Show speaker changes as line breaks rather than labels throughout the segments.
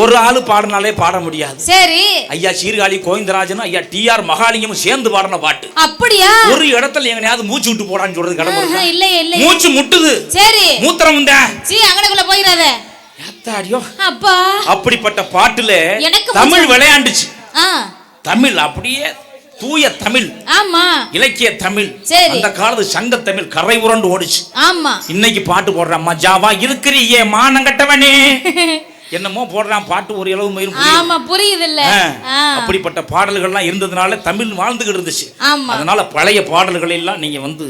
ஒரு ஆளு பாடினாலே பாட முடியாது.
சரி.
ஐயா சீர்காழி கோவிந்தராஜனும் ஐயா டி ஆர் மகாலிங்கமும் சேர்ந்து பாடின பாட்டு.
அப்படியா?
ஒரு இடத்துல எங்கனையாவது மூச்சு விட்டு போடான்னு சொல்றது கடமை?
இல்லையே இல்லையே
மூச்சு முட்டுது.
சரி.
மூத்திரம் தான்
சீ அங்கனக்குள்ள போயிடாத
ஏத்தாடியோ?
அப்பா.
அப்படிப்பட்ட பாட்டுல
எனக்கு
தமிழ் விளையாண்டுச்சு. தமிழ் அப்படியே தூய தமிழ்
ஆமா.
இலக்கிய தமிழ்
சரி.
அந்த காலத்து சங்க தமிழ் கரை உரண்டு ஓடிச்சு.
ஆமா.
இன்னைக்கு பாட்டு போடுறான் மஜாவா இருக்கிறியே மானங்கட்டவனே என்னமோ போடுறான் பாட்டு ஒரு இளவு மயிரும்.
ஆமா புரியுது இல்ல
அப்படிப்பட்ட பாடல்கள்லாம் இருந்ததுனால தமிழ் வாழ்ந்துகிட்டு இருந்துச்சு. அதனால பழைய பாடல்கள் எல்லாம் நீங்க வந்து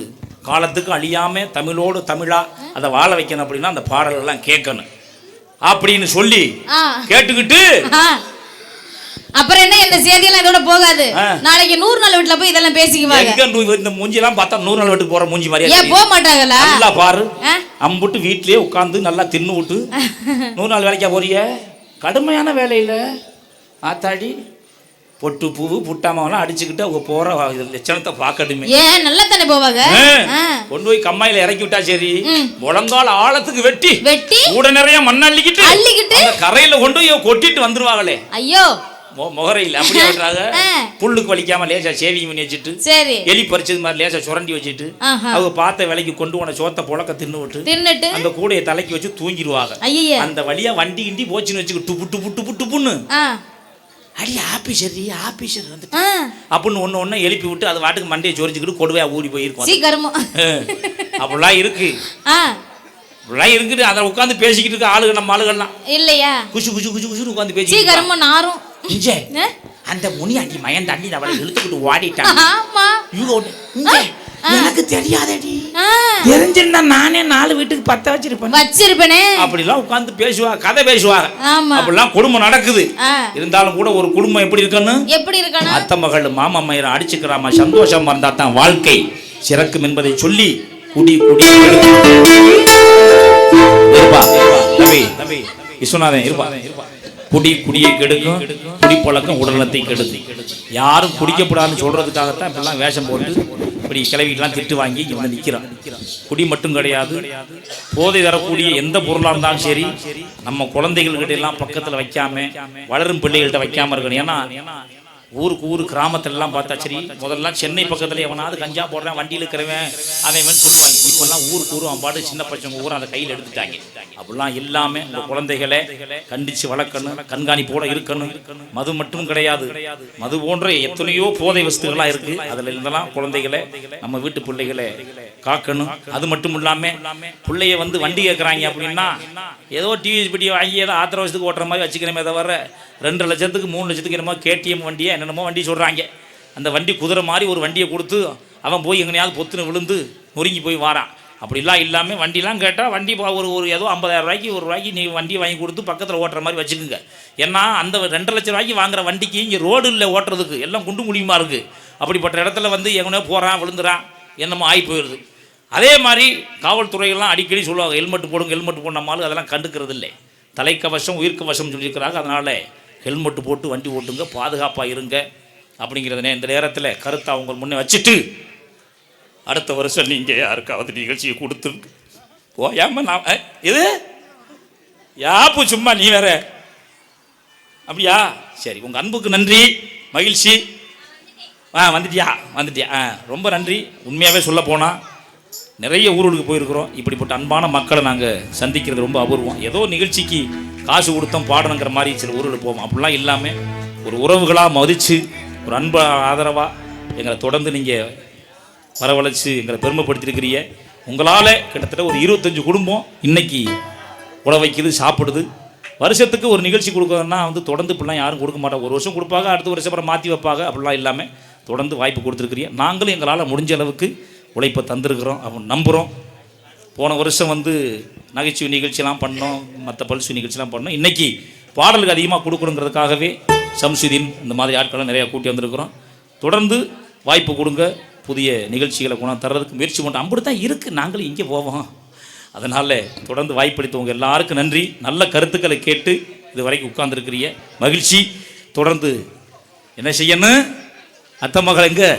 காலத்துக்கு அழியாம தமிழோடு தமிழா அதை வாழ வைக்கணும் அப்படின்னா அந்த பாடல்கள் எல்லாம் கேட்கணும். அப்படின்னு சொல்லி கேட்டுக்கிட்டு.
அப்புறம் என்ன இந்த செய்தியெல்லாம் இதோட போகாது. நாளைக்கு நூறு நாள் வீட்டுல போய் இதெல்லாம் பேசிக்குவாங்க.
எங்க நூ- இந்த மூஞ்சி எல்லாம் பார்த்தா நூறு நாள் வீட்டுக்கு போற மூஞ்சி மாதிரியா
ஏன். போக மாட்டாங்களா?
நல்லா பாரு? அம்புட்டு வீட்லயே உட்காந்து நல்லா தின்னு விட்டு. நூறு நாள் வேலைக்கா போறிய? கடுமையான வேலையில. ஆத்தாடி பொட்டு பூவு புட்டாமெல்லாம் அடிச்சுக்கிட்டு அவங்க போற லட்சணத்தை பார்க்கணுமே
ஏன் நல்லா தானே போவாங்க.
கொண்டு போய் கம்மாயில இறக்கி விட்டா சரி. முழங்கால ஆழத்துக்கு வெட்டி.
வெட்டி?
கூட நிறைய மண் அள்ளிக்கிட்டு
அள்ளிக்கிட்டு?
கரையில கொண்டு போய் கொட்டிட்டு வந்துருவாங்களே.
ஐயோ.
முகரையில் அப்படியே விட்டுறாங்க. புல்லுக்கு வலிக்காம லேசா சேவிங் பண்ணி வச்சுட்டு
சரி.
எலி பறிச்சது மாதிரி லேசா சுரண்டி வச்சுட்டு. அவங்க பார்த்த விலைக்கு கொண்டு போன சோத்தை புழக்க தின்னு விட்டு
தின்னுட்டு?
அந்த கூடையை தலைக்கு வச்சு தூங்கிடுவாங்க. அந்த வழியா வண்டி கிண்டி போச்சுன்னு வச்சுக்க டுப்பு டுப்பு டுப்பு டுப்புன்னு. அடி ஆபீசர் ஆபீசர் வந்து அப்படின்னு ஒன்று ஒன்று எழுப்பி விட்டு அது வாட்டுக்கு மண்டையை சொரிஞ்சுக்கிட்டு கொடுவையா ஊடி போயிருக்கும். அப்படிலாம் இருக்கு.
ஆ.
அப்படிலாம் இருக்குது. அதில் உட்காந்து பேசிக்கிட்டு இருக்க ஆளுங்க நம்ம ஆளுகள்லாம்
இல்லையா?
குசு குசு குசு குசுன்னு உட்காந்து பேசிக்கிட்டு
சீக்கிரமா நாரும்.
இஞ்சே? அந்த முனியாண்டி மயன் தாண்டி அவளை இழுத்துக்கிட்டு ஓடிட்டான்.
ஆமா.
இவங்க எனக்கு தெரியாதடி. தெரிஞ்சிருந்தா நானே நாலு வீட்டுக்கு பத்த வச்சிருப்பேன்.
வச்சிருப்பனே.
அப்படிலாம் உட்காந்து பேசுவாங்க கதை பேசுவாங்க அப்படிலாம் குடும்பம் நடக்குது. இருந்தாலும் கூட ஒரு குடும்பம் எப்படி இருக்குன்னு?
எப்படி இருக்கணும்
அத்தை மகள் மாமா மயிரை அடிச்சுக்கிறாம சந்தோஷமா இருந்தா தான் வாழ்க்கை. சிறக்கும் என்பதை சொல்லி குடி குடி இருப்பா. தம்பி தம்பி விஸ்வநாதன் இருப்பா. குடி குடியை கெடுக்கும் குடி பழக்கம் உடல்நலத்தை கெடுது யாரும் குடிக்கப்படாதுன்னு சொல்றதுக்காகத்தான் இப்பெல்லாம் வேஷம் போட்டு இப்படி கிளவிக்கெல்லாம் திட்டு வாங்கி இங்க வந்து குடி மட்டும் கிடையாது. போதை தரக்கூடிய எந்த பொருளாக இருந்தாலும் சரி நம்ம குழந்தைகள்கிட்ட எல்லாம் பக்கத்தில் வைக்காம வளரும் பிள்ளைகள்கிட்ட வைக்காம இருக்கணும். ஏன்னா ஊருக்கு ஊர் கிராமத்திலலாம் பார்த்தா சரி முதல்ல சென்னை பக்கத்தில் எவனாவது கஞ்சா போடுறேன் வண்டியில் இருக்கிறவன் அவன் சொல்லுவாங்க இப்போல்லாம் ஊருக்கு ஊர் அவன் பாட்டு சின்ன பசங்க ஊர் அதை கையில் எடுத்துட்டாங்க. அப்படிலாம் இல்லாம இந்த குழந்தைகளை கண்டிச்சு வளர்க்கணும் கண்காணிப்போட இருக்கணும். மது மட்டும் கிடையாது. மது போன்ற எத்தனையோ போதை வஸ்துகளா இருக்கு. அதுல இருந்தெல்லாம் குழந்தைகளை நம்ம வீட்டு பிள்ளைகளை காக்கணும். அது மட்டும் இல்லாம பிள்ளைய வந்து வண்டி கேட்குறாங்க அப்படின்னா ஏதோ டிவி வாங்கி ஏதோ ஆத்திர வருஷத்துக்கு ஓட்டுற மாதிரி வச்சுக்கிறமே தவிர ரெண்டு லட்சத்துக்கு மூணு லட்சத்துக்கு என்னமோ கேடிஎம் வண்டியை என்னென்னமோ வண்டி சொல்கிறாங்க அந்த வண்டி குதிரை மாதிரி ஒரு வண்டியை கொடுத்து அவன் போய் எங்கனையாவது பொத்துன்னு விழுந்து நொறுங்கி போய் வாரான். அப்படிலாம் இல்லாமல் வண்டிலாம் கேட்டால் வண்டி ஒரு ஒரு ஏதோ ஐம்பதாயிரம் ரூபாய்க்கு ஒரு ரூபாய்க்கு நீ வண்டி வாங்கி கொடுத்து பக்கத்தில் ஓட்டுற மாதிரி வச்சுக்கோங்க. ஏன்னா அந்த ரெண்டு லட்சம் ரூபாய்க்கு வாங்குற வண்டிக்கு இங்கே ரோடு இல்லை ஓட்டுறதுக்கு. எல்லாம் குண்டு குழியுமா இருக்குது அப்படிப்பட்ட இடத்துல வந்து எங்கனோ போகிறான் விழுந்துறான் என்னமோ ஆகி போயிடுது அதே மாதிரி காவல்துறையெல்லாம் அடிக்கடி சொல்லுவாங்க ஹெல்மெட் போடுங்க ஹெல்மெட் போடணுமாலும் அதெல்லாம் கண்டுக்கிறது இல்லை தலைக்கவசம் உயிர்க்கவசம் சொல்லியிருக்கிறாங்க. அதனால் ஹெல்மெட் போட்டு வண்டி ஓட்டுங்க பாதுகாப்பாக இருங்க அப்படிங்கிறதுனே இந்த நேரத்தில் கருத்தை அவங்க முன்னே வச்சுட்டு அடுத்த வருஷம் நீங்கள் யாருக்காவது நிகழ்ச்சியை கொடுத்து போயாம நான் இது? யாப்பு சும்மா நீ வேற. அப்படியா? சரி உங்கள் அன்புக்கு நன்றி மகிழ்ச்சி. ஆ வந்துட்டியா? வந்துட்டியா? ஆ ரொம்ப நன்றி. உண்மையாகவே சொல்ல போனால் நிறைய ஊர்களுக்கு போயிருக்கிறோம். இப்படிப்பட்ட அன்பான மக்களை நாங்கள் சந்திக்கிறது ரொம்ப அபூர்வம். ஏதோ நிகழ்ச்சிக்கு காசு கொடுத்தோம் பாடணுங்கிற மாதிரி சில ஊர்களுக்கு போவோம். அப்படிலாம் இல்லாமல் ஒரு உறவுகளாக மதித்து ஒரு அன்பு ஆதரவாக எங்களை தொடர்ந்து நீங்கள் வரவழைச்சு எங்களை பெருமைப்படுத்திருக்கிறீங்க உங்களால் கிட்டத்தட்ட ஒரு இருபத்தஞ்சு குடும்பம் இன்னைக்கு உழ வைக்குது சாப்பிடுது. வருஷத்துக்கு ஒரு நிகழ்ச்சி கொடுக்கணும்னா வந்து தொடர்ந்து இப்படிலாம் யாரும் கொடுக்க மாட்டாங்க. ஒரு வருஷம் கொடுப்பாங்க அடுத்த வருஷம் அப்புறம் மாற்றி வைப்பாங்க. அப்படிலாம் இல்லாமல் தொடர்ந்து வாய்ப்பு கொடுத்துருக்கிறீங்க. நாங்களும் எங்களால் முடிஞ்ச அளவுக்கு உழைப்பை தந்திருக்கிறோம். அவன் நம்புகிறோம் போன வருஷம் வந்து நகைச்சுவை நிகழ்ச்சியெல்லாம் பண்ணோம் மற்ற பல்சு நிகழ்ச்சியெலாம் பண்ணோம். இன்றைக்கி பாடலுக்கு அதிகமாக கொடுக்கணுங்கிறதுக்காகவே சம்சுதீன் இந்த மாதிரி ஆட்களை நிறையா கூட்டி வந்திருக்கிறோம். தொடர்ந்து வாய்ப்பு கொடுங்க. புதிய நிகழ்ச்சிகளை கொண்டாந்து தர்றதுக்கு முயற்சி பண்ணுறோம் அப்படி தான் இருக்குது நாங்களும் இங்கே போவோம். அதனால் தொடர்ந்து வாய்ப்பளித்தவங்க எல்லாருக்கும் நன்றி. நல்ல கருத்துக்களை கேட்டு இது வரைக்கும் உட்கார்ந்துருக்கிறீங்க. மகிழ்ச்சி. தொடர்ந்து என்ன செய்யணும்? அத்தை மகள் எங்கே?